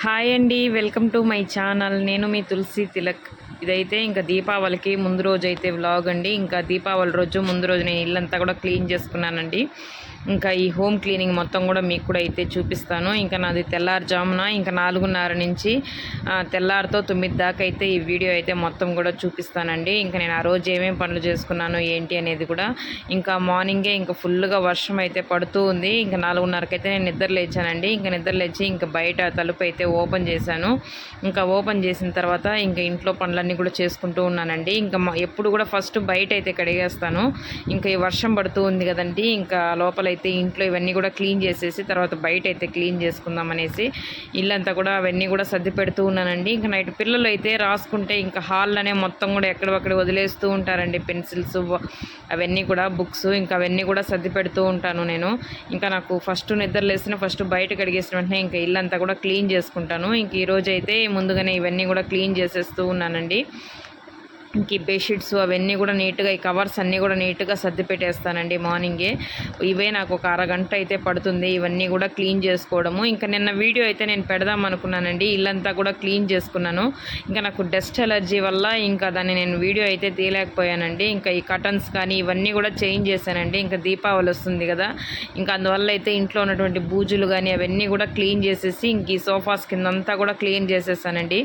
Hi అండి welcome to my channel. నేను మీ తులసి తిలక్. ఇదైతే ఇంకా దీపావళికి ముందు రోజు అయితే వ్లాగ్ అండి. ఇంకా దీపావళి రోజు ముందు రోజు నేను ఇల్లంతా కూడా క్లీన్ చేసుకున్నానండి. ఇంకా ఈ హోమ్ క్లీనింగ్ మొత్తం కూడా మీకు కూడా అయితే చూపిస్తాను. ఇంకా నాది తెల్లారుజామున ఇంకా నాలుగున్నర నుంచి తెల్లారితో తొమ్మిది దాకా అయితే ఈ వీడియో అయితే మొత్తం కూడా చూపిస్తానండి. ఇంకా నేను ఆ రోజు ఏమేమి పనులు చేసుకున్నాను ఏంటి అనేది కూడా ఇంకా మార్నింగే ఇంకా ఫుల్గా వర్షం అయితే పడుతూ ఉంది. ఇంకా నాలుగున్నరకైతే నేను నిద్ర లేచానండి. ఇంకా నిద్ర లేచి ఇంకా బయట తలుపు అయితే ఓపెన్ చేశాను. ఇంకా ఓపెన్ చేసిన తర్వాత ఇంకా ఇంట్లో పనులన్నీ కూడా చేసుకుంటూ ఉన్నానండి. ఇంకా ఎప్పుడు కూడా ఫస్ట్ బయట అయితే కడిగేస్తాను. ఇంకా ఈ వర్షం పడుతూ ఉంది కదండి. ఇంకా లోపల అయితే ఇంట్లో ఇవన్నీ కూడా క్లీన్ చేసేసి తర్వాత బయట అయితే క్లీన్ చేసుకుందాం అనేసి ఇల్లంతా కూడా అవన్నీ కూడా సర్ది పెడుతూ ఉన్నానండి. ఇంకా నైట్ పిల్లలు అయితే రాసుకుంటే ఇంకా హాల్లోనే మొత్తం కూడా ఎక్కడొక్కడ వదిలేస్తూ ఉంటారండి. పెన్సిల్స్ అవన్నీ కూడా బుక్స్ ఇంకా అవన్నీ కూడా సర్ది పెడుతూ ఉంటాను నేను. ఇంకా నాకు ఫస్ట్ నిద్ర లేసిన ఫస్ట్ బయట కడిగేసిన వెంటనే ఇంకా ఇల్లంతా కూడా క్లీన్ చేసుకుంటాను. ఇంక ఈరోజు అయితే ముందుగానే ఇవన్నీ కూడా క్లీన్ చేసేస్తూ ఉన్నానండి. ఇంక ఈ బెడ్షీట్స్ అవన్నీ కూడా నీట్గా ఈ కవర్స్ అన్నీ కూడా నీట్గా సర్ది పెట్టేస్తానండి మార్నింగే ఇవే నాకు ఒక అరగంట అయితే పడుతుంది. ఇవన్నీ కూడా క్లీన్ చేసుకోవడము. ఇంకా నిన్న వీడియో అయితే నేను పెడదాం అనుకున్నానండి. ఇల్లంతా కూడా క్లీన్ చేసుకున్నాను. ఇంకా నాకు డస్ట్ ఎలర్జీ వల్ల ఇంకా దాన్ని నేను వీడియో అయితే తీయలేకపోయానండి. ఇంకా ఈ కటన్స్ కానీ ఇవన్నీ కూడా చేంజ్ చేశానండి. ఇంకా దీపావళి వస్తుంది కదా. ఇంకా అందువల్ల అయితే ఇంట్లో ఉన్నటువంటి బూజులు కానీ అవన్నీ కూడా క్లీన్ చేసేసి ఇంక ఈ సోఫాస్ కిందంతా కూడా క్లీన్ చేసేసానండి.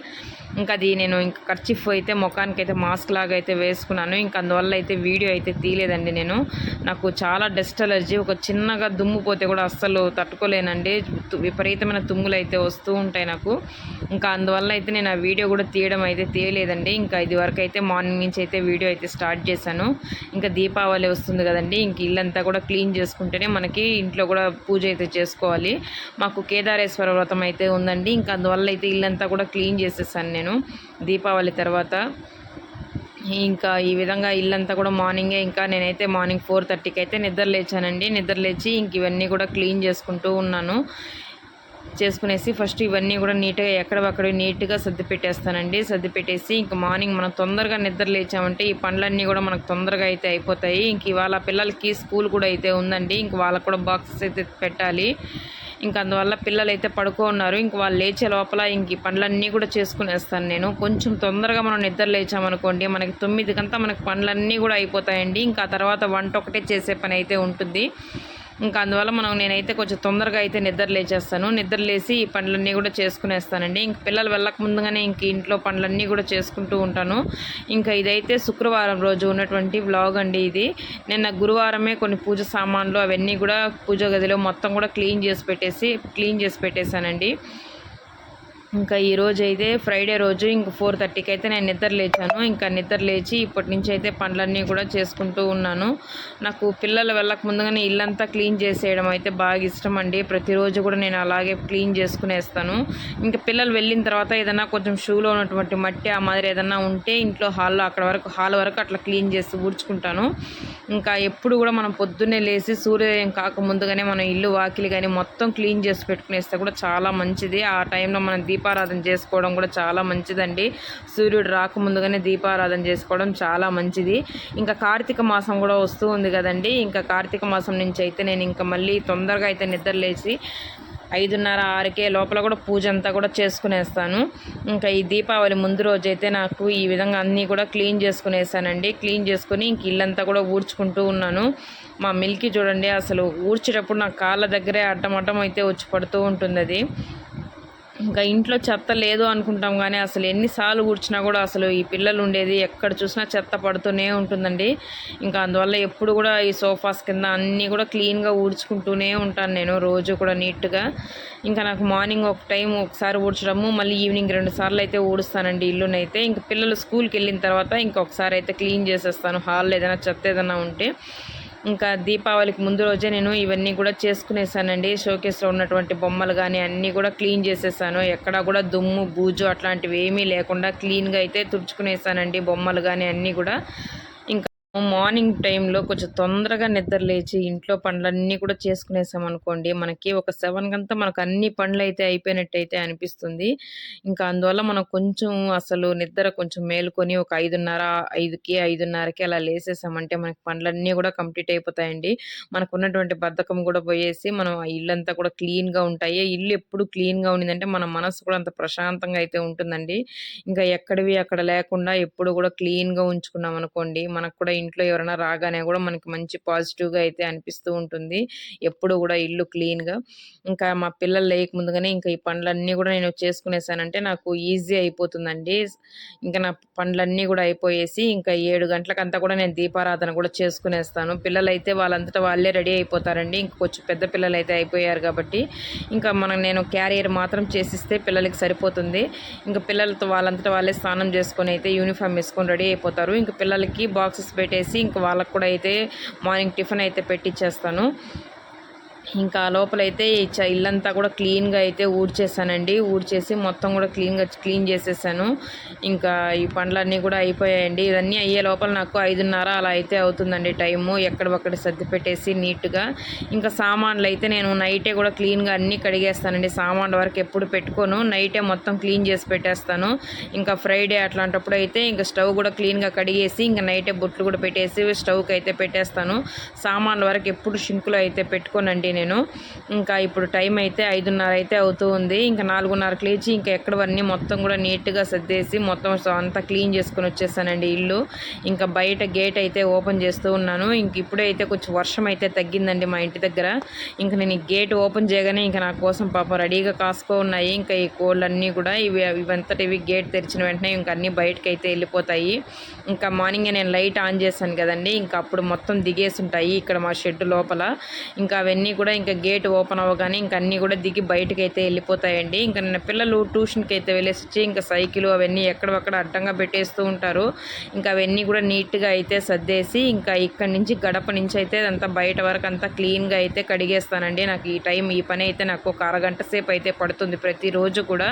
ఇంకా అది నేను ఇంకా ఖర్చిఫ్ అయితే ముఖానికి అయితే మాస్క్ లాగా అయితే వేసుకున్నాను. ఇంకా అందువల్ల అయితే వీడియో అయితే తీయలేదండి నేను. నాకు చాలా డస్ట్ అలర్జీ ఒక చిన్నగా దుమ్ము పోతే కూడా అస్సలు తట్టుకోలేనండి. తు- విపరీతమైన తుమ్ములు అయితే వస్తూ ఉంటాయి నాకు. ఇంకా అందువల్ల అయితే నేను ఆ వీడియో కూడా తీయడం అయితే తీయలేదండి. ఇంకా ఇది వరకు అయితే మార్నింగ్ నుంచి అయితే వీడియో అయితే స్టార్ట్ చేశాను. ఇంకా దీపావళి వస్తుంది కదండి. ఇంక ఇల్లంతా కూడా క్లీన్ చేసుకుంటేనే మనకి ఇంట్లో కూడా పూజ అయితే చేసుకోవాలి. మాకు కేదారేశ్వర వ్రతం అయితే ఉందండి. ఇంకా అందువల్ల అయితే ఇల్లంతా కూడా క్లీన్ చేసేసాను నేను దీపావళి తర్వాత. ఇంకా ఈ విధంగా ఇల్లంతా కూడా మార్నింగే ఇంకా నేనైతే మార్నింగ్ ఫోర్ థర్టీకి అయితే నిద్ర లేచానండి. నిద్ర లేచి ఇంక ఇవన్నీ కూడా క్లీన్ చేసుకుంటూ ఉన్నాను. చేసుకునేసి ఫస్ట్ ఇవన్నీ కూడా నీట్గా ఎక్కడక్కడ నీట్గా సర్ది పెట్టేస్తానండి. సర్ది పెట్టేసి ఇంక మార్నింగ్ మనం తొందరగా నిద్ర లేచామంటే ఈ పనులన్నీ కూడా మనకు తొందరగా అయితే అయిపోతాయి. ఇంక ఇవాళ పిల్లలకి స్కూల్ కూడా అయితే ఉందండి. ఇంక వాళ్ళకు కూడా బాక్సెస్ అయితే పెట్టాలి. ఇంకా అందువల్ల పిల్లలు అయితే పడుకో ఉన్నారు ఇంక వాళ్ళు లేచే లోపల ఇంక ఈ పనులన్నీ కూడా చేసుకునేస్తాను నేను. కొంచెం తొందరగా మనం నిద్ర లేచామనుకోండి మనకి తొమ్మిదికంతా మనకి పనులన్నీ కూడా అయిపోతాయండి. ఇంకా తర్వాత వంట ఒకటే చేసే పని అయితే ఉంటుంది. ఇంకా అందువల్ల మనం నేనైతే కొంచెం తొందరగా అయితే నిద్ర లేచేస్తాను. నిద్ర లేచి ఈ పనులన్నీ కూడా చేసుకునేస్తానండి. ఇంక పిల్లలు వెళ్ళక ముందుగానే ఇంక ఇంట్లో పనులన్నీ కూడా చేసుకుంటూ ఉంటాను. ఇంకా ఇదైతే శుక్రవారం రోజు ఉన్నటువంటి వ్లాగ్ అండి ఇది. నిన్న గురువారమే కొన్ని పూజ సామాన్లు అవన్నీ కూడా పూజ గదిలో మొత్తం కూడా క్లీన్ చేసి పెట్టేసి క్లీన్ చేసి పెట్టేశానండి. ఇంకా ఈరోజు అయితే ఫ్రైడే రోజు ఇంక ఫోర్ థర్టీకి అయితే నేను నిద్ర లేచాను. ఇంకా నిద్ర లేచి ఇప్పటి నుంచి అయితే పనులన్నీ కూడా చేసుకుంటూ ఉన్నాను. నాకు పిల్లలు వెళ్ళక ముందుగానే ఇల్లంతా క్లీన్ చేసేయడం అయితే బాగా ఇష్టం అండి. ప్రతిరోజు కూడా నేను అలాగే క్లీన్ చేసుకునేస్తాను. ఇంకా పిల్లలు వెళ్ళిన తర్వాత ఏదైనా కొంచెం షూలో ఉన్నటువంటి మట్టి ఆ మాదిరి ఏదైనా ఉంటే ఇంట్లో హాల్లో అక్కడ వరకు హాల్ వరకు అట్లా క్లీన్ చేసి ఊడ్చుకుంటాను ఇంకా ఎప్పుడు కూడా మనం పొద్దున్నే లేచి సూర్యోదయం కాక ముందుగానే మనం ఇల్లు వాకిలి కానీ మొత్తం క్లీన్ చేసి పెట్టుకునేస్తే కూడా చాలా మంచిది. ఆ టైంలో మనం దీప దీపారాధన చేసుకోవడం కూడా చాలా మంచిదండి. సూర్యుడు రాకముందుగానే దీపారాధన చేసుకోవడం చాలా మంచిది. ఇంకా కార్తీక మాసం కూడా వస్తూ ఉంది కదండి. ఇంకా కార్తీక మాసం నుంచి అయితే నేను ఇంకా మళ్ళీ తొందరగా అయితే నిద్ర లేచి ఐదున్నర ఆరుకే లోపల కూడా పూజ అంతా కూడా చేసుకునేస్తాను. ఇంకా ఈ దీపావళి ముందు రోజు అయితే నాకు ఈ విధంగా అన్నీ కూడా క్లీన్ చేసుకునేసానండి. క్లీన్ చేసుకుని ఇంక ఇల్లంతా కూడా ఊడ్చుకుంటూ ఉన్నాను. మా మిల్కీ చూడండి అసలు ఊడ్చేటప్పుడు నా కాళ్ళ దగ్గరే అడ్డం అయితే వచ్చి పడుతూ ఉంటుంది అది ఇంకా ఇంట్లో చెత్త లేదు అనుకుంటాం కానీ అసలు ఎన్నిసార్లు కూర్చున్నా కూడా అసలు ఈ పిల్లలు ఉండేది ఎక్కడ చూసినా చెత్త పడుతూనే ఉంటుందండి. ఇంకా అందువల్ల ఎప్పుడు కూడా ఈ సోఫాస్ కింద అన్నీ కూడా క్లీన్గా ఊడ్చుకుంటూనే ఉంటాను నేను రోజు కూడా నీట్గా. ఇంకా నాకు మార్నింగ్ ఒక టైం ఒకసారి ఊడ్చడము మళ్ళీ ఈవినింగ్ రెండు సార్లు అయితే ఊడుస్తానండి ఇల్లునైతే. ఇంకా పిల్లలు స్కూల్కి వెళ్ళిన తర్వాత ఇంకొకసారి అయితే క్లీన్ చేసేస్తాను. హాల్లో ఏదైనా చెత్త ఏదైనా ఉంటే. ఇంకా దీపావళికి ముందు రోజే నేను ఇవన్నీ కూడా చేసుకునేసానండి. షోకేస్లో ఉన్నటువంటి బొమ్మలు కానీ అన్నీ కూడా క్లీన్ చేసేసాను. ఎక్కడా కూడా దుమ్ము బూజు అట్లాంటివి ఏమీ లేకుండా క్లీన్గా అయితే తుడుచుకునేసానండి బొమ్మలు కానీ అన్నీ కూడా. మార్నింగ్ టైంలో కొంచెం తొందరగా నిద్ర లేచి ఇంట్లో పనులన్నీ కూడా చేసుకునేసాం అనుకోండి మనకి ఒక సెవెన్ కంతా మనకు అన్ని పనులు అయితే అయిపోయినట్టయితే అనిపిస్తుంది. ఇంకా అందువల్ల మనం కొంచెం అసలు నిద్ర కొంచెం మేలుకొని ఒక ఐదున్నర ఐదుకి ఐదున్నరకి అలా లేసేసామంటే మనకి పనులన్నీ కూడా కంప్లీట్ అయిపోతాయండి. మనకు ఉన్నటువంటి బద్ధకం కూడా పోయేసి మనం ఆ ఇల్లంతా కూడా క్లీన్గా ఉంటాయి. ఇల్లు ఎప్పుడు క్లీన్గా ఉండిందంటే మన మనసు కూడా అంత ప్రశాంతంగా అయితే ఉంటుందండి. ఇంకా ఎక్కడివి అక్కడ లేకుండా ఎప్పుడు కూడా క్లీన్గా ఉంచుకున్నాం అనుకోండి మనకు కూడా ఇంట్లో ఎవరైనా రాగానే కూడా మనకి మంచి పాజిటివ్గా అయితే అనిపిస్తూ ఉంటుంది. ఎప్పుడు కూడా ఇల్లు క్లీన్గా. ఇంకా మా పిల్లలు లేక ముందుగానే ఇంకా ఈ పనులన్నీ కూడా నేను చేసుకునేసానంటే నాకు ఈజీ అయిపోతుందండి. ఇంకా నా పనులన్నీ కూడా అయిపోయేసి ఇంకా ఏడు గంటలకంతా కూడా నేను దీపారాధన కూడా చేసుకునేస్తాను. పిల్లలైతే వాళ్ళంతటా వాళ్ళే రెడీ అయిపోతారండి. ఇంక కొంచెం పెద్ద పిల్లలు అయితే అయిపోయారు కాబట్టి. ఇంకా మనం నేను క్యారియర్ మాత్రం చేసిస్తే పిల్లలకి సరిపోతుంది. ఇంకా పిల్లలతో వాళ్ళంతటా వాళ్ళే స్నానం చేసుకొని అయితే యూనిఫామ్ వేసుకొని రెడీ అయిపోతారు. ఇంకా పిల్లలకి బాక్సెస్ పెట్టి పెట్టేసి ఇంక వాళ్ళకు కూడా అయితే మార్నింగ్ టిఫిన్ అయితే పెట్టించేస్తాను ఇంకా లోపలైతే ఇల్లంతా కూడా క్లీన్గా అయితే ఊడ్చేసానండి. ఊడ్చేసి మొత్తం కూడా క్లీన్గా క్లీన్ చేసేసాను. ఇంకా ఈ పండ్లన్నీ కూడా అయిపోయాయండి. ఇవన్నీ అయ్యే లోపల నాకు ఐదున్నర అలా అయితే అవుతుందండి టైము. ఎక్కడొక్కడ సర్ది పెట్టేసి నీట్గా. ఇంకా సామాన్లు అయితే నేను నైటే కూడా క్లీన్గా అన్నీ కడిగేస్తానండి. సామాన్ల వరకు ఎప్పుడు పెట్టుకోను. నైటే మొత్తం క్లీన్ చేసి పెట్టేస్తాను. ఇంకా ఫ్రైడే అట్లాంటప్పుడు అయితే ఇంకా స్టవ్ కూడా క్లీన్గా కడిగేసి ఇంకా నైటే బొట్లు కూడా పెట్టేసి స్టవ్కి అయితే పెట్టేస్తాను. సామాన్ల వరకు ఎప్పుడు షింకులో అయితే పెట్టుకోనండి నేను. నేను. ఇంకా ఇప్పుడు టైం అయితే ఐదున్నర అయితే అవుతూ ఉంది. ఇంకా నాలుగున్నరకు లేచి ఇంకా ఎక్కడవన్నీ మొత్తం కూడా నీట్గా సర్దేసి మొత్తం అంతా క్లీన్ చేసుకుని వచ్చేసానండి ఇల్లు. ఇంకా బయట గేట్ అయితే ఓపెన్ చేస్తూ ఉన్నాను. ఇంక ఇప్పుడే అయితే కొంచెం వర్షం అయితే తగ్గిందండి మా ఇంటి దగ్గర. ఇంకా నేను ఈ గేట్ ఓపెన్ చేయగానే ఇంకా నా కోసం పాప రెడీగా కాసుకో ఉన్నాయి. ఇంకా ఈ కోళ్ళన్నీ కూడా ఇవి ఇవంతటి ఇవి గేట్ తెరిచిన వెంటనే ఇంకా అన్నీ బయటకు అయితే వెళ్ళిపోతాయి. ఇంకా మార్నింగ్ నేను లైట్ ఆన్ చేశాను కదండి. ఇంకా అప్పుడు మొత్తం దిగేసి ఉంటాయి ఇక్కడ మా షెడ్ లోపల. ఇంకా అవన్నీ కూడా ఇంకా గేట్ ఓపెన్ అవ్వగానే ఇంకా అన్నీ కూడా దిగి బయటకు అయితే వెళ్ళిపోతాయండి. ఇంకా నిన్న పిల్లలు ట్యూషన్కి అయితే వెళ్ళేసి వచ్చి ఇంకా సైకిల్ అవన్నీ ఎక్కడొక్కడ అడ్డంగా పెట్టేస్తూ ఉంటారు. ఇంకా అవన్నీ కూడా నీట్గా అయితే సర్దేసి ఇంకా ఇక్కడి నుంచి గడప నుంచి అయితే అంతా బయట వరకు అంతా క్లీన్గా అయితే కడిగేస్తానండి. నాకు ఈ టైం ఈ పని అయితే నాకు ఒక అరగంట సేపు అయితే పడుతుంది ప్రతిరోజు కూడా.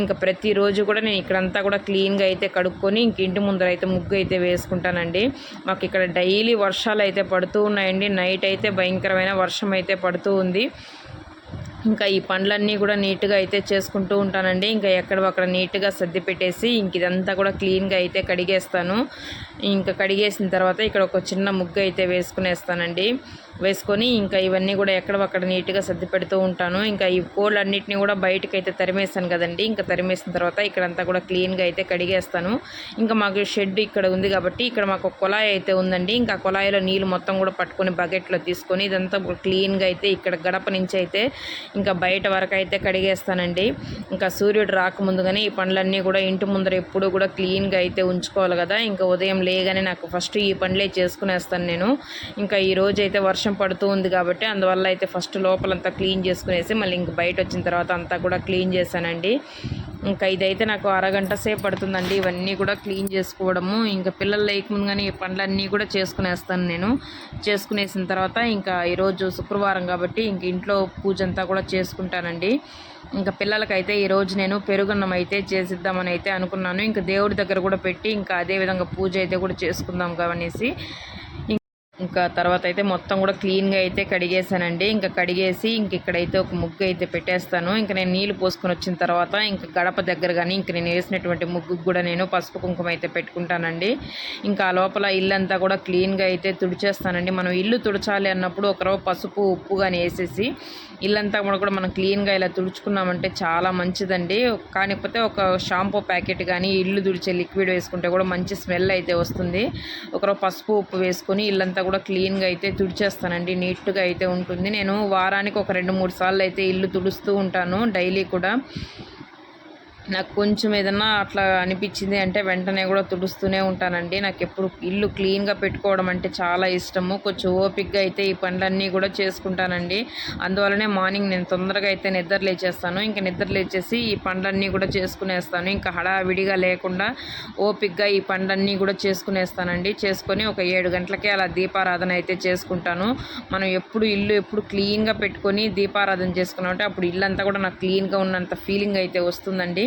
ఇంకా ప్రతిరోజు కూడా నేను ఇక్కడంతా కూడా క్లీన్గా అయితే కడుక్కొని ఇంక ఇంటి ముందర అయితే ముగ్గు అయితే వేసుకుంటానండి. మాకు ఇక్కడ డైలీ వర్షాలు అయితే పడుతూ ఉన్నాయండి. నైట్ అయితే భయంకరమైన వర్షం అయితే పడుతూ ఉంది. ఇంకా ఈ పండ్లన్నీ కూడా నీట్గా అయితే చేసుకుంటూ ఉంటానండి. ఇంకా ఎక్కడ అక్కడ నీట్గా సర్ది పెట్టేసి ఇంక ఇదంతా కూడా క్లీన్గా అయితే కడిగేస్తాను. ఇంకా కడిగేసిన తర్వాత ఇక్కడ ఒక చిన్న ముగ్గు అయితే వేసుకునేస్తానండి. వేసుకొని ఇంకా ఇవన్నీ కూడా ఎక్కడక్కడ నీట్గా సర్ది పెడుతూ ఉంటాను. ఇంకా ఈ కోళ్ళన్నిటిని కూడా బయటకు అయితే తరిమేస్తాను కదండి. ఇంకా తరిమేసిన తర్వాత ఇక్కడంతా కూడా క్లీన్గా అయితే కడిగేస్తాను. ఇంకా మాకు షెడ్ ఇక్కడ ఉంది కాబట్టి ఇక్కడ మాకు కుళాయి అయితే ఉందండి. ఇంకా కుళాయిలో నీళ్ళు మొత్తం కూడా పట్టుకొని బకెట్లో తీసుకొని ఇదంతా క్లీన్గా అయితే ఇక్కడ గడప నుంచి అయితే ఇంకా బయట వరకు అయితే కడిగేస్తానండి. ఇంకా సూర్యుడు రాకముందుగానే ఈ పండ్లన్నీ కూడా ఇంటి ముందర ఎప్పుడు కూడా క్లీన్గా అయితే ఉంచుకోవాలి కదా. ఇంకా ఉదయం లేగానే నాకు ఫస్ట్ ఈ పండ్లే చేసుకునేస్తాను నేను. ఇంకా ఈ రోజు అయితే వర్షం పడుతూ ఉంది కాబట్టి అందువల్ల అయితే ఫస్ట్ లోపలంతా క్లీన్ చేసుకునేసి మళ్ళీ ఇంక బయట వచ్చిన తర్వాత అంతా కూడా క్లీన్ చేశానండి. ఇంకా ఇదైతే నాకు అరగంట సేపు పడుతుందండి. ఇవన్నీ కూడా క్లీన్ చేసుకోవడము. ఇంకా పిల్లలు లేకముందుగానే ఈ పనులన్నీ కూడా చేసుకునేస్తాను నేను. చేసుకునేసిన తర్వాత ఇంకా ఈరోజు శుక్రవారం కాబట్టి ఇంక ఇంట్లో పూజ అంతా కూడా చేసుకుంటానండి. ఇంకా పిల్లలకైతే ఈరోజు నేను పెరుగున్నం అయితే చేసిద్దామని అయితే అనుకున్నాను. ఇంకా దేవుడి దగ్గర కూడా పెట్టి ఇంకా అదేవిధంగా పూజ అయితే కూడా చేసుకుందాం కావనేసి ఇంకా తర్వాత అయితే మొత్తం కూడా క్లీన్గా అయితే కడిగేసానండి. ఇంకా కడిగేసి ఇంక ఇక్కడైతే ఒక ముగ్గు అయితే పెట్టేస్తాను. ఇంకా నేను నీళ్ళు పోసుకొని వచ్చిన తర్వాత ఇంకా గడప దగ్గర కానీ ఇంక నేను వేసినటువంటి ముగ్గుకు కూడా నేను పసుపు కుంకుమ అయితే పెట్టుకుంటానండి. ఇంకా ఆ లోపల ఇల్లంతా కూడా క్లీన్గా అయితే తుడిచేస్తానండి. మనం ఇల్లు తుడచాలి అన్నప్పుడు ఒకరో పసుపు ఉప్పు కానీ వేసేసి ఇల్లంతా కూడా మనం క్లీన్గా ఇలా తుడుచుకున్నామంటే చాలా మంచిదండి. కానిపోతే ఒక షాంపూ ప్యాకెట్ కానీ ఇల్లు తుడిచే లిక్విడ్ వేసుకుంటే కూడా మంచి స్మెల్ అయితే వస్తుంది. ఒకరో పసుపు ఉప్పు వేసుకొని ఇల్లంతా కూడా క్లీన్గా అయితే తుడిచేస్తానండి. నీట్గా అయితే ఉంటుంది. నేను వారానికి ఒక రెండు మూడు సార్లు అయితే ఇల్లు తుడుస్తూ ఉంటాను డైలీ కూడా. నాకు కొంచెం ఏదన్నా అట్లా అనిపించింది అంటే వెంటనే కూడా తుడుస్తూనే ఉంటానండి. నాకు ఎప్పుడు ఇల్లు క్లీన్గా పెట్టుకోవడం అంటే చాలా ఇష్టము. కొంచెం ఓపిక్గా అయితే ఈ పనులన్నీ కూడా చేసుకుంటానండి. అందువల్లనే మార్నింగ్ నేను తొందరగా అయితే నిద్ర లేచేస్తాను. ఇంకా నిద్ర లేచేసి ఈ పండ్లన్నీ కూడా చేసుకునేస్తాను. ఇంకా హడావిడిగా లేకుండా ఓపిక్గా ఈ పండ్లన్నీ కూడా చేసుకునేస్తానండి. చేసుకొని ఒక ఏడు గంటలకే అలా దీపారాధన అయితే చేసుకుంటాను. మనం ఎప్పుడు ఇల్లు ఎప్పుడు క్లీన్గా పెట్టుకొని దీపారాధన చేసుకున్నామంటే అప్పుడు ఇల్లు అంతా కూడా నాకు క్లీన్గా ఉన్నంత ఫీలింగ్ అయితే వస్తుందండి.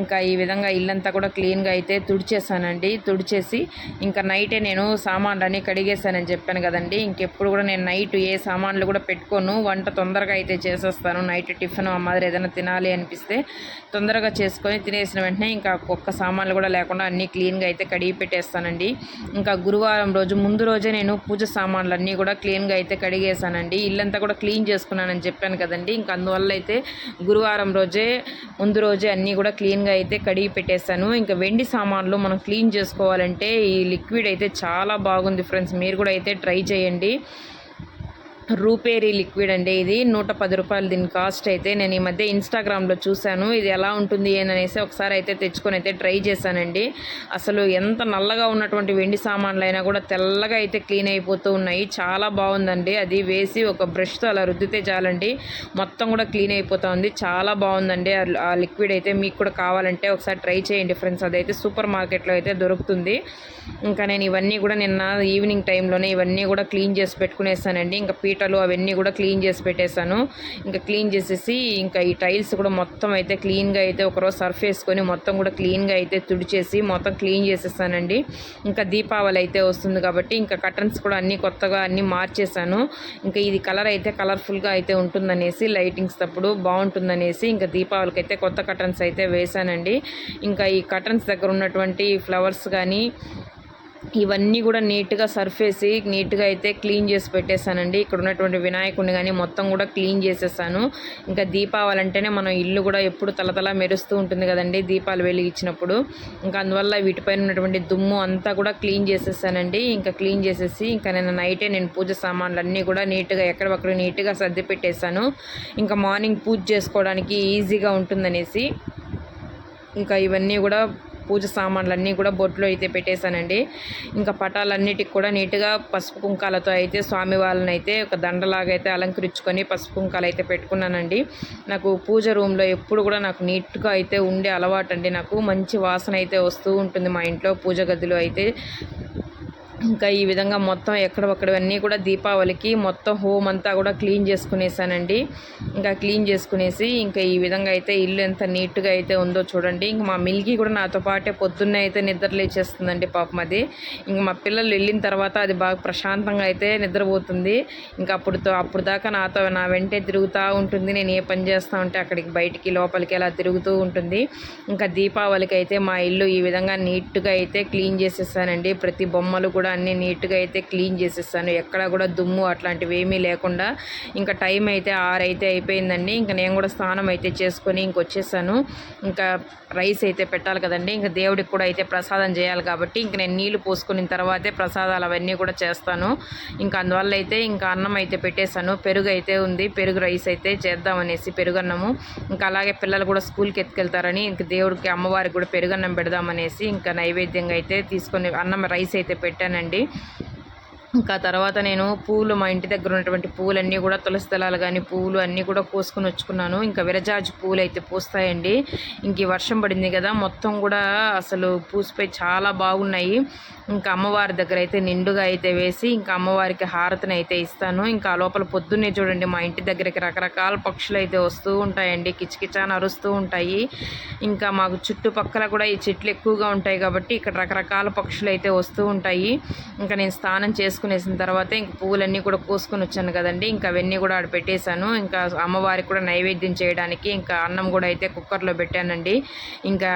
ఇంకా ఈ విధంగా ఇల్లంతా కూడా క్లీన్గా అయితే తుడిచేసానండి. తుడిచేసి ఇంకా నైటే నేను సామాన్లన్నీ కడిగేసానని చెప్పాను కదండి. ఇంకెప్పుడు కూడా నేను నైట్ ఏ సామాన్లు కూడా పెట్టుకోను. వంట తొందరగా అయితే చేసేస్తాను. నైట్ టిఫిన్ ఆ మాదిరి ఏదైనా తినాలి అనిపిస్తే తొందరగా చేసుకొని తినేసిన వెంటనే ఇంకా ఒక్క సామాన్లు కూడా లేకుండా అన్నీ క్లీన్గా అయితే కడిగి పెట్టేస్తానండి. ఇంకా గురువారం రోజు ముందు రోజే నేను పూజ సామాన్లు అన్నీ కూడా క్లీన్గా అయితే కడిగేసానండి. ఇల్లంతా కూడా క్లీన్ చేసుకున్నానని చెప్పాను కదండి. ఇంకా అందువల్ల అయితే గురువారం రోజే ముందు రోజే అన్నీ కూడా విధంగా అయితే కడిగి పెట్టేశాను. ఇంకా వెండి సామాన్లు మనం క్లీన్ చేసుకోవాలంటే ఈ లిక్విడ్ అయితే చాలా బాగుంది ఫ్రెండ్స్. మీరు కూడా అయితే ట్రై చేయండి. రూపేరీ లిక్విడ్ అండి ఇది. నూట పది రూపాయలు దీని కాస్ట్ అయితే నేను ఈ మధ్య ఇన్స్టాగ్రామ్లో చూశాను. ఇది ఎలా ఉంటుంది అనేసి ఒకసారి అయితే తెచ్చుకొని అయితే ట్రై చేశానండి. అసలు ఎంత నల్లగా ఉన్నటువంటి వెండి సామాన్లు అయినా కూడా తెల్లగా అయితే క్లీన్ అయిపోతూ ఉన్నాయి. చాలా బాగుందండి. అది వేసి ఒక బ్రష్తో అలా రుద్దితే చాలండి. మొత్తం కూడా క్లీన్ అయిపోతూ ఉంది. చాలా బాగుందండి. ఆ లిక్విడ్ అయితే మీకు కూడా కావాలంటే ఒకసారి ట్రై చేయండి ఫ్రెండ్స్. అదైతే సూపర్ మార్కెట్లో అయితే దొరుకుతుంది. ఇంకా నేను ఇవన్నీ కూడా నిన్న ఈవినింగ్ టైంలోనే ఇవన్నీ కూడా క్లీన్ చేసి పెట్టుకునేసానండి. ఇంకా పీటలు అవన్నీ కూడా క్లీన్ చేసి పెట్టేశాను. ఇంకా క్లీన్ చేసేసి ఇంకా ఈ టైల్స్ కూడా మొత్తం అయితే క్లీన్గా అయితే ఒకరోజు సర్ఫ్ వేసుకొని మొత్తం కూడా క్లీన్గా అయితే తుడిచేసి మొత్తం క్లీన్ చేసేసానండి. ఇంకా దీపావళి అయితే వస్తుంది కాబట్టి ఇంకా కటన్స్ కూడా అన్నీ కొత్తగా అన్నీ మార్చేశాను. ఇంకా ఇది కలర్ అయితే కలర్ఫుల్గా అయితే ఉంటుందనేసి లైటింగ్స్ తప్పుడు బాగుంటుందనేసి ఇంకా దీపావళికి అయితే కొత్త కటన్స్ అయితే వేశానండి. ఇంకా ఈ కటన్స్ దగ్గర ఉన్నటువంటి ఫ్లవర్స్ కానీ ఇవన్నీ కూడా నీట్గా సర్ఫేసి నీట్గా అయితే క్లీన్ చేసి పెట్టేశానండి. ఇక్కడ ఉన్నటువంటి వినాయకుడిని కానీ మొత్తం కూడా క్లీన్ చేసేసాను. ఇంకా దీపావళి అంటేనే మనం ఇల్లు కూడా ఎప్పుడు తలతల మెరుస్తూ ఉంటుంది కదండి దీపాలు వెలిగించినప్పుడు. ఇంకా అందువల్ల వీటిపైన ఉన్నటువంటి దుమ్ము అంతా కూడా క్లీన్ చేసేసానండి. ఇంకా క్లీన్ చేసేసి ఇంకా నేను నైటే నేను పూజ సామాన్లు అన్నీ కూడా నీట్గా ఎక్కడొక్కడ నీట్గా సర్ది పెట్టేశాను. ఇంకా మార్నింగ్ పూజ చేసుకోవడానికి ఈజీగా ఉంటుందనేసి. ఇంకా ఇవన్నీ కూడా పూజ సామాన్లన్నీ కూడా బొట్లో అయితే పెట్టేశానండి. ఇంకా పటాలన్నిటికి కూడా నీట్గా పసుపు కుంకాలతో అయితే స్వామి వాళ్ళని అయితే ఒక దండలాగా అయితే అలంకరించుకొని పసుపు కుంకాలు అయితే పెట్టుకున్నానండి. నాకు పూజ రూమ్లో ఎప్పుడు కూడా నాకు నీట్గా అయితే ఉండే అలవాటు అండి నాకు మంచి వాసన అయితే వస్తూ ఉంటుంది మా ఇంట్లో పూజ గదిలో అయితే. ఇంకా ఈ విధంగా మొత్తం ఎక్కడొక్కడవన్నీ కూడా దీపావళికి మొత్తం హోమ్ అంతా కూడా క్లీన్ చేసుకునేసానండి. ఇంకా క్లీన్ చేసుకునేసి ఇంకా ఈ విధంగా అయితే ఇల్లు ఎంత నీట్గా అయితే ఉందో చూడండి. ఇంక మా మిల్కి కూడా నాతో పాటే పొద్దున్నే అయితే నిద్ర లేచేస్తుందండి పాపం అది. ఇంక మా పిల్లలు వెళ్ళిన తర్వాత అది బాగా ప్రశాంతంగా అయితే నిద్రపోతుంది. ఇంకా అప్పుడు అప్పుడు దాకా నాతో నా వెంటే తిరుగుతూ ఉంటుంది. నేను ఏ పని చేస్తూ ఉంటే అక్కడికి బయటికి లోపలికి అలా తిరుగుతూ ఉంటుంది. ఇంకా దీపావళికి అయితే మా ఇల్లు ఈ విధంగా నీట్గా అయితే క్లీన్ చేసేసానండి. ప్రతి బొమ్మలు కూడా కూడా అన్నీ నీట్గా అయితే క్లీన్ చేసేస్తాను. ఎక్కడ కూడా దుమ్ము అట్లాంటివి ఏమీ లేకుండా ఇంకా టైం అయితే ఆరైతే అయిపోయిందండి. ఇంకా నేను కూడా స్నానం అయితే చేసుకొని ఇంకొచ్చేసాను ఇంకా రైస్ అయితే పెట్టాలి కదండి. ఇంకా దేవుడికి కూడా అయితే ప్రసాదం చేయాలి కాబట్టి ఇంక నేను నీళ్ళు పోసుకున్న తర్వాతే ప్రసాదాలు అవన్నీ కూడా చేస్తాను. ఇంకా అందువల్ల అయితే ఇంకా అన్నం అయితే పెట్టేశాను. పెరుగు అయితే ఉంది. పెరుగు రైస్ అయితే చేద్దామనేసి పెరుగన్నము. ఇంకా అలాగే పిల్లలు కూడా స్కూల్కి ఎత్తుకెళ్తారని ఇంక దేవుడికి అమ్మవారికి కూడా పెరుగన్నం పెడదామనేసి ఇంకా నైవేద్యంగా అయితే తీసుకొని అన్నం రైస్ అయితే పెట్టాను అండి ఇంకా తర్వాత నేను పూలు మా ఇంటి దగ్గర ఉన్నటువంటి పూలన్నీ కూడా తులసి దళాలు కానీ పూలు అన్నీ కూడా కోసుకొని వచ్చుకున్నాను. ఇంకా విరజాజు పూలు అయితే పూస్తాయండి. ఇంక వర్షం పడింది కదా మొత్తం కూడా అసలు పూసిపోయి చాలా బాగున్నాయి. ఇంకా అమ్మవారి దగ్గర అయితే నిండుగా అయితే వేసి ఇంకా అమ్మవారికి హారతిని అయితే ఇస్తాను. ఇంకా లోపల పొద్దున్నే చూడండి మా ఇంటి దగ్గరికి రకరకాల పక్షులు అయితే వస్తూ ఉంటాయండి. కిచకిచాని అరుస్తూ ఉంటాయి. ఇంకా మాకు చుట్టుపక్కల కూడా ఈ చెట్లు ఎక్కువగా ఉంటాయి కాబట్టి ఇక్కడ రకరకాల పక్షులు అయితే వస్తూ ఉంటాయి. ఇంకా నేను స్నానం చేసుకుని వేసుకునేసిన తర్వాత ఇంక పువ్వులన్నీ కూడా కోసుకొని వచ్చాను కదండి. ఇంకా అవన్నీ కూడా ఆడ పెట్టేశాను. ఇంకా అమ్మవారికి కూడా నైవేద్యం చేయడానికి ఇంకా అన్నం కూడా అయితే కుక్కర్లో పెట్టానండి. ఇంకా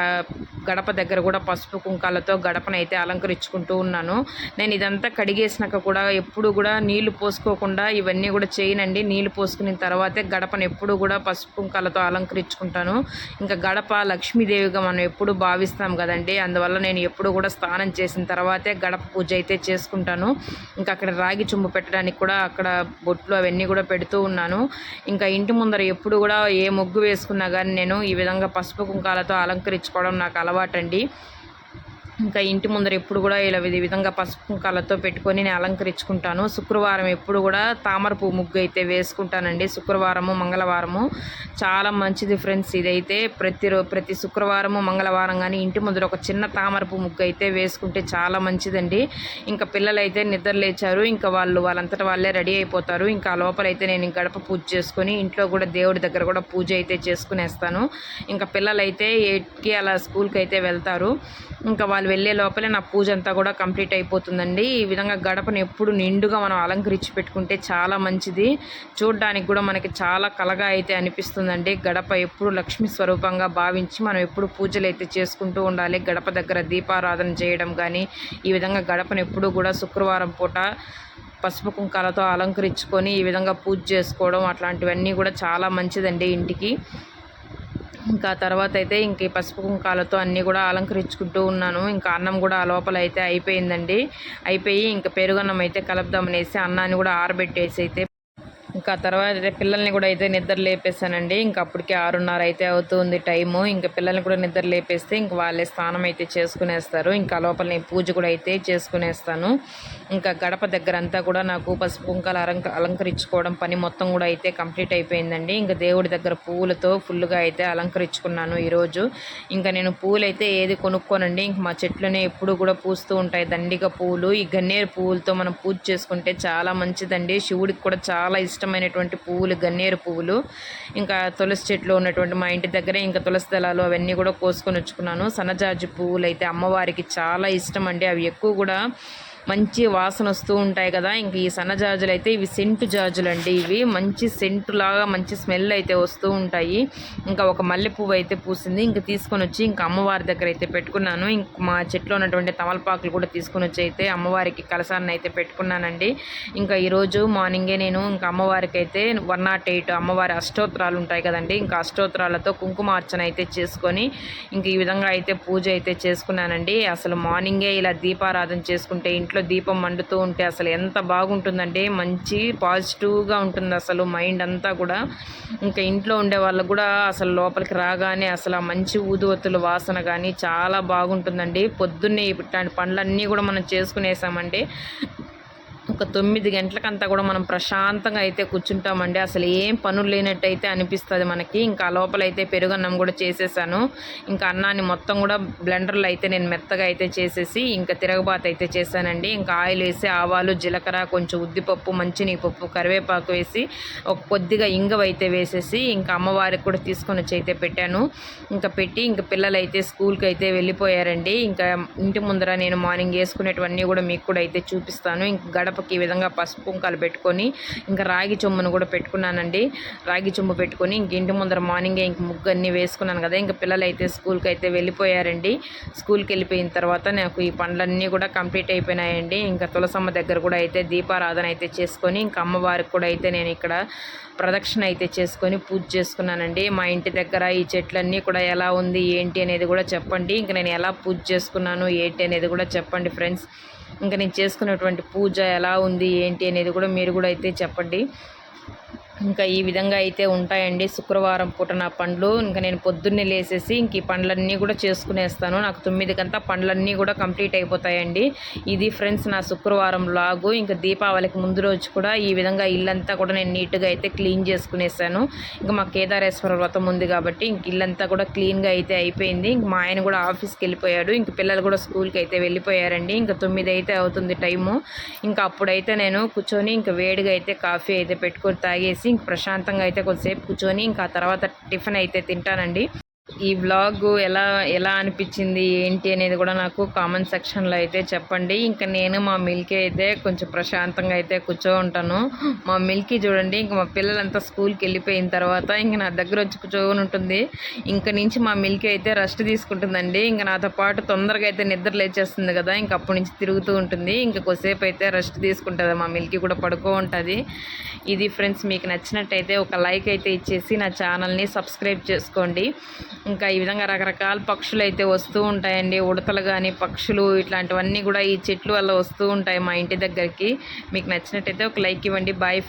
గడప దగ్గర కూడా పసుపు కుంకాలతో గడపను అయితే అలంకరించుకుంటూ ఉన్నాను. నేను ఇదంతా కడిగేసినాక కూడా ఎప్పుడు కూడా నీళ్ళు పోసుకోకుండా ఇవన్నీ కూడా చేయనండి. నీళ్ళు పోసుకున్న తర్వాతే గడపను ఎప్పుడు కూడా పసుపు కుంకాలతో అలంకరించుకుంటాను. ఇంకా గడప లక్ష్మీదేవిగా మనం ఎప్పుడు భావిస్తాం కదండి. అందువల్ల నేను ఎప్పుడు కూడా స్నానం చేసిన తర్వాతే గడప పూజ అయితే చేసుకుంటాను. ఇంకా అక్కడ రాగి చెంబు పెట్టడానికి కూడా అక్కడ బొట్లు అవన్నీ కూడా పెడుతూ ఉన్నాను. ఇంకా ఇంటి ముందర ఎప్పుడు కూడా ఏ ముగ్గు వేసుకున్నా కానీ నేను ఈ విధంగా పసుపు కుంకాలతో అలంకరించుకోవడం నాకు అలవాటండి. ఇంకా ఇంటి ముందర ఎప్పుడు కూడా ఇలా ఈ విధంగా పసుపు కళ్ళతో పెట్టుకొని నేను అలంకరించుకుంటాను. శుక్రవారం ఎప్పుడు కూడా తామర పువ్వు ముగ్గు అయితే వేసుకుంటానండి. శుక్రవారము మంగళవారము. చాలా మంచిది ఫ్రెండ్స్ ఇదైతే. ప్రతి ప్రతి శుక్రవారము మంగళవారం కానీ ఇంటి ముందర ఒక చిన్న తామర పువ్వు ముగ్గు అయితే వేసుకుంటే చాలా మంచిదండి. ఇంకా పిల్లలైతే నిద్ర లేచారు. ఇంకా వాళ్ళు వాళ్ళంతటా వాళ్ళే రెడీ అయిపోతారు. ఇంకా లోపలైతే నేను గడప పూజ చేసుకొని ఇంట్లో కూడా దేవుడి దగ్గర కూడా పూజ అయితే చేసుకునేస్తాను. ఇంకా పిల్లలైతే ఎయిట్కి అలా స్కూల్కి అయితే వెళ్తారు. ఇంకా వాళ్ళు వెళ్ళే లోపలే నా పూజ అంతా కూడా కంప్లీట్ అయిపోతుందండి. ఈ విధంగా గడపను ఎప్పుడు నిండుగా మనం అలంకరించి పెట్టుకుంటే చాలా మంచిది. చూడడానికి కూడా మనకి చాలా కలగా అయితే అనిపిస్తుందండి. గడప ఎప్పుడు లక్ష్మీ స్వరూపంగా భావించి మనం ఎప్పుడు పూజలు అయితే చేసుకుంటూ ఉండాలి. గడప దగ్గర దీపారాధన చేయడం కానీ ఈ విధంగా గడపను ఎప్పుడు కూడా శుక్రవారం పూట పసుపు కుంకాలతో అలంకరించుకొని ఈ విధంగా పూజ చేసుకోవడం అట్లాంటివన్నీ కూడా చాలా మంచిదండి ఇంటికి. ఇంకా తర్వాత అయితే ఇంక పసుపు కుంకాలతో అన్నీ కూడా అలంకరించుకుంటూ ఉన్నాను. ఇంకా అన్నం కూడా ఆ లోపల అయితే అయిపోయిందండి. అయిపోయి ఇంకా పెరుగన్నం అయితే కలుపుదామనేసి అన్నాన్ని కూడా ఆరబెట్టేసి అయితే ఇంకా తర్వాత అయితే పిల్లల్ని కూడా అయితే నిద్ర లేపేసానండి ఇంకా అప్పటికే ఆరున్నర అయితే అవుతుంది టైము. ఇంకా పిల్లల్ని కూడా నిద్ర లేపేస్తే ఇంక వాళ్ళే స్నానం అయితే చేసుకునేస్తారు. ఇంకా లోపల నేను పూజ కూడా అయితే చేసుకునేస్తాను. ఇంకా గడప దగ్గర అంతా కూడా నాకు పసుపు కుంకాలు అలంక అలంకరించుకోవడం పని మొత్తం కూడా అయితే కంప్లీట్ అయిపోయిందండి. ఇంకా దేవుడి దగ్గర పువ్వులతో ఫుల్గా అయితే అలంకరించుకున్నాను ఈరోజు. ఇంకా నేను పూలు అయితే ఏది కొనుక్కోనండి. ఇంక మా చెట్లోనే ఎప్పుడు కూడా పూస్తూ ఉంటాయి దండిగా పూలు ఈ గన్నేరు పువ్వులతో మనం పూజ చేసుకుంటే చాలా మంచిదండి. శివుడికి కూడా చాలా ఇష్టమైనటువంటి పువ్వులు గన్నేరు పువ్వులు. ఇంకా తులసి చెట్లు ఉన్నటువంటి మా ఇంటి దగ్గరే ఇంకా తులసి దళాలు అవన్నీ కూడా కోసుకొని వచ్చుకున్నాను. సన్నజాజి పువ్వులు అయితే అమ్మవారికి చాలా ఇష్టం అండి అవి ఎక్కువ కూడా మంచి వాసన వస్తూ ఉంటాయి కదా. ఇంక ఈ సన్న జాజులు అయితే ఇవి సెంటు జాజులు అండి ఇవి. మంచి సెంటు లాగా మంచి స్మెల్ అయితే వస్తూ ఉంటాయి. ఇంకా ఒక మల్లె పువ్వు అయితే పూసింది. ఇంక తీసుకొని వచ్చి ఇంకా అమ్మవారి దగ్గర అయితే పెట్టుకున్నాను. ఇంక మా చెట్లో ఉన్నటువంటి తమలపాకులు కూడా తీసుకొని వచ్చి అయితే అమ్మవారికి కలసాన్ని అయితే పెట్టుకున్నానండి. ఇంకా ఈరోజు మార్నింగే నేను ఇంకా అమ్మవారికి అయితే వన్ నాట్ ఎయిట్ అమ్మవారి అష్టోత్తరాలు ఉంటాయి కదండి. ఇంకా అష్టోత్తరాలతో కుంకుమార్చన అయితే చేసుకొని ఇంక ఈ విధంగా అయితే పూజ అయితే చేసుకున్నానండి. అసలు మార్నింగే ఇలా దీపారాధన చేసుకుంటే ఇంట్లో ఇంట్లో దీపం మండుతూ ఉంటే అసలు ఎంత బాగుంటుందంటే మంచి పాజిటివ్గా ఉంటుంది అసలు మైండ్ అంతా కూడా. ఇంకా ఇంట్లో ఉండే వాళ్ళకు కూడా అసలు లోపలికి రాగానే అసలు ఆ మంచి ఊదువత్తుల వాసన కానీ చాలా బాగుంటుందండి. పొద్దున్నే ఇట్లాంటి పండ్లన్నీ కూడా మనం చేసుకునేసామంటే ఒక తొమ్మిది గంటలకంతా కూడా మనం ప్రశాంతంగా అయితే కూర్చుంటామండి. అసలు ఏం పనులు లేనట్టు అయితే అనిపిస్తుంది మనకి. ఇంకా లోపల అయితే పెరుగన్నం కూడా చేసేసాను. ఇంకా అన్నాన్ని మొత్తం కూడా బ్లెండర్లో అయితే నేను మెత్తగా అయితే చేసేసి ఇంకా తిరగబాత అయితే చేశానండి. ఇంకా ఆయిల్ వేసి ఆవాలు జీలకర్ర కొంచెం ఉద్దిపప్పు మంచినీ పప్పు కరివేపాకు వేసి ఒక కొద్దిగా ఇంగవ అయితే వేసేసి ఇంకా అమ్మవారికి కూడా తీసుకొని వచ్చి అయితే పెట్టాను. ఇంకా పెట్టి ఇంకా పిల్లలు అయితే స్కూల్కి అయితే వెళ్ళిపోయారండి. ఇంకా ఇంటి ముందర నేను మార్నింగ్ వేసుకునేటివన్నీ కూడా మీకు కూడా అయితే చూపిస్తాను. ఇంక గడప గడపకి ఈ విధంగా పసుపు కుంకాలు పెట్టుకొని ఇంకా రాగి చొమ్మును కూడా పెట్టుకున్నానండి. రాగి చొమ్ము పెట్టుకొని ఇంక ఇంటి ముందర మార్నింగే ఇంక ముగ్గు అన్నీ వేసుకున్నాను కదా. ఇంకా పిల్లలు అయితే స్కూల్కి అయితే వెళ్ళిపోయారండి. స్కూల్కి వెళ్ళిపోయిన తర్వాత నాకు ఈ పండ్లన్నీ కూడా కంప్లీట్ అయిపోయినాయండి. ఇంకా తులసమ్మ దగ్గర కూడా అయితే దీపారాధన అయితే చేసుకొని ఇంకా అమ్మవారికి కూడా అయితే నేను ఇక్కడ ప్రదక్షిణ అయితే చేసుకొని పూజ చేసుకున్నానండి. మా ఇంటి దగ్గర ఈ చెట్లన్నీ కూడా ఎలా ఉంది ఏంటి అనేది కూడా చెప్పండి. ఇంకా నేను ఎలా పూజ చేసుకున్నాను ఏంటి అనేది కూడా చెప్పండి ఫ్రెండ్స్. ఇంకా నేను చేసుకున్నటువంటి పూజ ఎలా ఉంది ఏంటి అనేది కూడా మీరు కూడా అయితే చెప్పండి. ఇంకా ఈ విధంగా అయితే ఉంటాయండి. శుక్రవారం పూట నా పండ్లు. ఇంకా నేను పొద్దున్నే లేసేసి ఇంక ఈ పండ్లన్నీ కూడా చేసుకునేస్తాను. నాకు తొమ్మిదికంతా పండ్లన్నీ కూడా కంప్లీట్ అయిపోతాయండి. ఇది ఫ్రెండ్స్ నా శుక్రవారం లాగు. ఇంకా దీపావళికి ముందు రోజు కూడా ఈ విధంగా ఇల్లంతా కూడా నేను నీట్గా అయితే క్లీన్ చేసుకునేసాను. ఇంకా మా కేదారేశ్వర వ్రతం ఉంది కాబట్టి ఇంక ఇల్లంతా కూడా క్లీన్గా అయితే అయిపోయింది. ఇంక మా ఆయన కూడా ఆఫీస్కి వెళ్ళిపోయాడు. ఇంక పిల్లలు కూడా స్కూల్కి అయితే వెళ్ళిపోయారండి. ఇంకా తొమ్మిది అయితే అవుతుంది టైము. ఇంకా అప్పుడైతే నేను కూర్చొని ఇంకా వేడిగా అయితే కాఫీ అయితే పెట్టుకొని తాగేసి ఇంక ప్రశాంతంగా అయితే కొద్దిసేపు కూర్చొని ఇంకా తర్వాత టిఫిన్ అయితే తింటానండి. ఈ బ్లాగ్ ఎలా ఎలా అనిపించింది ఏంటి అనేది కూడా నాకు కామెంట్ సెక్షన్లో అయితే చెప్పండి. ఇంకా నేను మా మిల్కీ అయితే కొంచెం ప్రశాంతంగా అయితే కూర్చో ఉంటాను. మా మిల్కీ చూడండి ఇంకా మా పిల్లలంతా స్కూల్కి వెళ్ళిపోయిన తర్వాత ఇంకా నా దగ్గర వచ్చి కూర్చోని ఉంటుంది. ఇంక నుంచి మా మిల్కీ అయితే రెస్ట్ తీసుకుంటుందండి. ఇంకా నాతో పాటు తొందరగా అయితే నిద్ర లేచేస్తుంది కదా ఇంక అప్పటి నుంచి తిరుగుతూ ఉంటుంది. ఇంకా కొద్దిసేపు అయితే రెస్ట్ తీసుకుంటుంది మా మిల్కీ కూడా పడుకో ఉంటుంది. ఇది ఫ్రెండ్స్ మీకు నచ్చినట్టయితే ఒక లైక్ అయితే ఇచ్చేసి నా ఛానల్ని సబ్స్క్రైబ్ చేసుకోండి. ఇంకా ఈ విధంగా రకరకాల పక్షులు అయితే వస్తూ ఉంటాయండి. ఉడతలు కానీ పక్షులు ఇట్లాంటివన్నీ కూడా ఈ చెట్లు వల్ల వస్తూ ఉంటాయి మా ఇంటి దగ్గరికి. మీకు నచ్చినట్టయితే ఒక లైక్ ఇవ్వండి. బాయ్